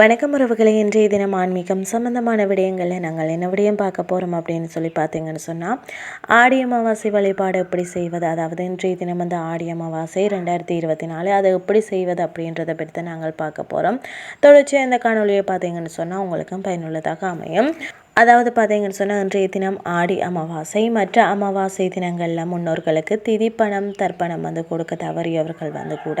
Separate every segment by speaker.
Speaker 1: வணக்கம் உறவுகளை இன்றைய தினம் ஆன்மீகம் சம்பந்தமான விடயங்களில் நாங்கள் என்ன விடயம் பார்க்க போகிறோம் அப்படின்னு சொல்லி பார்த்தீங்கன்னு சொன்னால் ஆடி அமாவாசை வழிபாடு எப்படி செய்வது? அதாவது இன்றைய தினம் வந்து ஆடி அமாவாசை ரெண்டாயிரத்தி இருபத்தி நாலு அதை எப்படி செய்வது அப்படின்றத பற்றி நாங்கள் பார்க்க போகிறோம் தொடர்ச்சியாக இந்த காணொலியை பார்த்தீங்கன்னு சொன்னால் உங்களுக்கும் பயனுள்ளதாக அமையும். அதாவது பார்த்தீங்கன்னு சொன்னால் இன்றைய தினம் ஆடி அமாவாசை. மற்ற அமாவாசை தினங்களில் முன்னோர்களுக்கு திதி பணம் தர்ப்பணம் வந்து கொடுக்க தவறியவர்கள் வந்து கூட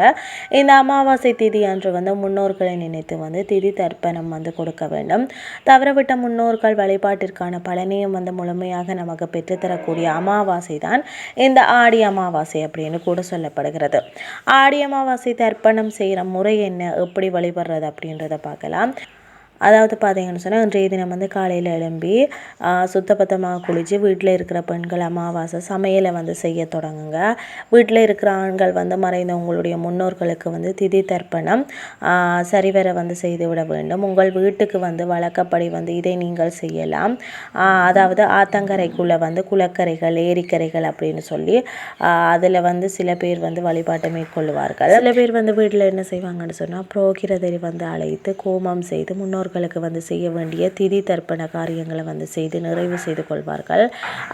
Speaker 1: இந்த அமாவாசை திதி அன்று வந்து முன்னோர்களை நினைத்து வந்து திதி தர்ப்பணம் வந்து கொடுக்க வேண்டும். தவறவிட்ட முன்னோர்கள் வழிபாட்டிற்கான பலனையும் வந்து முழுமையாக நமக்கு பெற்றுத்தரக்கூடிய அமாவாசை தான் இந்த ஆடி அமாவாசை அப்படின்னு கூட சொல்லப்படுகிறது. ஆடி அமாவாசை தர்ப்பணம் செய்கிற முறை என்ன எப்படி வழிபடுறது அப்படின்றத பார்க்கலாம். அதாவது பார்த்தீங்கன்னு சொன்னால் இன்றைய தினம் வந்து காலையில் எழும்பி சுத்தபத்தமாக குளித்து வீட்டில் இருக்கிற பெண்கள் அமாவாசை சமையலை வந்து செய்ய தொடங்குங்க. வீட்டில் இருக்கிற ஆண்கள் வந்து மறைந்த உங்களுடைய முன்னோர்களுக்கு வந்து திதி தர்ப்பணம் சரிவர வந்து செய்துவிட வேண்டும். உங்கள் வீட்டுக்கு வந்து வழக்கப்படி வந்து இதை நீங்கள் செய்யலாம். அதாவது ஆத்தங்கரைக்குள்ளே வந்து குளக்கரைகள் ஏரிக்கரைகள் அப்படின்னு சொல்லி அதில் வந்து சில பேர் வந்து வழிபாட்டை மேற்கொள்வார்கள் சில பேர் வந்து வீட்டில் என்ன செய்வாங்கன்னு சொன்னால் புரோகிரதை வந்து அழைத்து கோமம் செய்து முன்னோர்கள் முன்னோர்களுக்கு வந்து செய்ய வேண்டிய திதி தர்ப்பண காரியங்களை வந்து செய்து நிறைவு செய்து கொள்வார்கள்.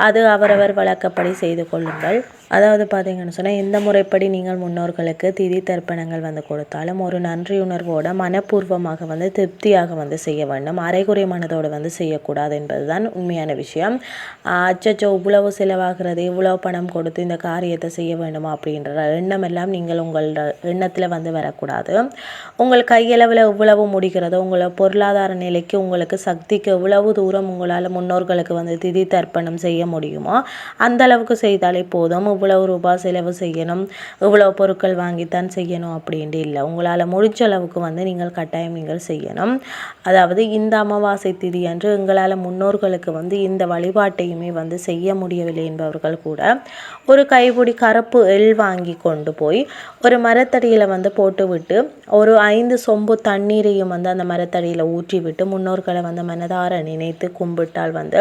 Speaker 1: அது அவரவர் வழக்கப்படி செய்து கொள்ளுங்கள். அதாவது பார்த்தீங்கன்னு சொன்னால் எந்த முறைப்படி நீங்கள் முன்னோர்களுக்கு திதி தர்ப்பணங்கள் வந்து கொடுத்தாலும் ஒரு நன்றியுணர்வோட மனப்பூர்வமாக வந்து திருப்தியாக வந்து செய்ய வேண்டும். அரைகுறை மனதோடு வந்து செய்யக்கூடாது என்பதுதான் உண்மையான விஷயம். அச்சச்சோ இவ்வளவு செலவாகிறது இவ்வளவு பணம் கொடுத்து இந்த காரியத்தை செய்ய வேண்டுமா அப்படின்ற எண்ணம் எல்லாம் நீங்கள் உங்கள் எண்ணத்தில் வந்து வரக்கூடாது. உங்கள் கையளவில் இவ்வளவு முடிகிறதோ உங்களை பொருளாதார நிலைக்கு உங்களுக்கு சக்திக்கு எவ்வளவு தூரம் உங்களால் முன்னோர்களுக்கு வந்து திதி தர்ப்பணம் செய்ய முடியுமோ அந்த அளவுக்கு செய்தாலே போதும். இவ்வளவு ரூபாய் செலவு செய்யணும். இவ்வளோ பொருட்கள் வாங்கித்தான் செய்யணும் அப்படின்ட்டு இல்லை. உங்களால் முடிஞ்ச அளவுக்கு வந்து நீங்கள் கட்டாயம் நீங்கள் செய்யணும். அதாவது இந்த அமாவாசை திதி அன்று எங்களால் முன்னோர்களுக்கு வந்து இந்த வழிபாட்டையுமே வந்து செய்ய முடியவில்லை என்பவர்கள் கூட ஒரு கைப்பிடி கருப்பு எள் வாங்கி கொண்டு போய் ஒரு மரத்தடியில் வந்து போட்டுவிட்டு ஒரு ஐந்து சொம்பு தண்ணீரையும் வந்து அந்த மரத்தடியில் ஊற்றிவிட்டு முன்னோர்களை வந்து மனதார நினைத்து கும்பிட்டால் வந்து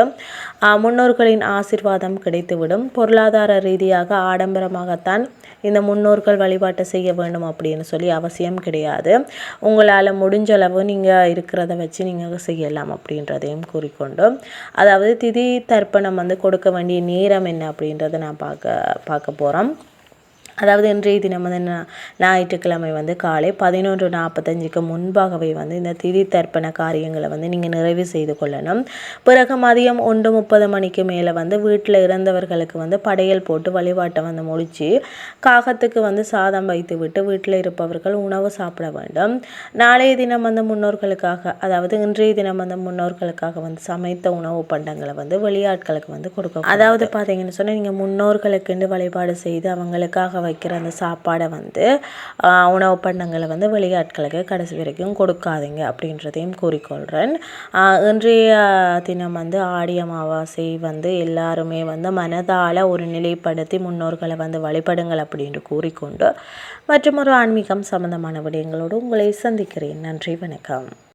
Speaker 1: முன்னோர்களின் ஆசிர்வாதம் கிடைத்துவிடும். பொருளாதார ரீதியாக ஆடம்பரமாகத்தான் இந்த முன்னோர்கள் வழிபாட்டை செய்ய வேண்டும் அப்படின்னு சொல்லி அவசியம் கிடையாது. உங்களால் முடிஞ்ச அளவு நீங்கள் இருக்கிறத வச்சு நீங்கள் செய்யலாம் அப்படின்றதையும் கூறிக்கொண்டு அதாவது திதி தர்ப்பணம் வந்து கொடுக்க வேண்டிய நேரம் என்ன அப்படின்றத நான் பார்க்க பார்க்க போகிறோம் அதாவது இன்றைய தினம் வந்து ஞாயிற்றுக்கிழமை வந்து காலை பதினொன்று நாற்பத்தஞ்சுக்கு முன்பாகவே வந்து இந்த திதி தர்ப்பண காரியங்களை வந்து நீங்கள் நிறைவு செய்து கொள்ளணும். பிறகு மதியம் ஒன்று முப்பது மணிக்கு மேலே வந்து வீட்டில் இறந்தவர்களுக்கு வந்து படையல் போட்டு வழிபாட்டை வந்து முடித்து காகத்துக்கு வந்து சாதம் வைத்து விட்டு வீட்டில் இருப்பவர்கள் உணவு சாப்பிட வேண்டும். நாளைய தினம் வந்து முன்னோர்களுக்காக அதாவது இன்றைய தினம் வந்து முன்னோர்களுக்காக வந்து சமைத்த உணவு பண்டங்களை வந்து வெளியாட்களுக்கு வந்து கொடுக்கும் அதாவது பார்த்தீங்கன்னு சொன்னால் நீங்கள் முன்னோர்களுக்கு வழிபாடு செய்து அவங்களுக்காக வைக்கிற அந்த சாப்பாடை வந்து உணவு பண்டங்களை வந்து வெளியாட்களுக்கு கடைசி வரைக்கும் கொடுக்காதீங்க அப்படின்றதையும் கூறிக்கொள்கிறேன் இன்றைய தினம் வந்து ஆடி அமாவாசை வந்து எல்லாருமே வந்து மனதால் ஒரு நிலைப்படுத்தி முன்னோர்களை வந்து வழிபடுங்கள் அப்படின்னு கூறிக்கொண்டு மற்றும் ஒரு ஆன்மீகம் சம்பந்தமான விடயங்களோடு உங்களை சந்திக்கிறேன். நன்றி வணக்கம்.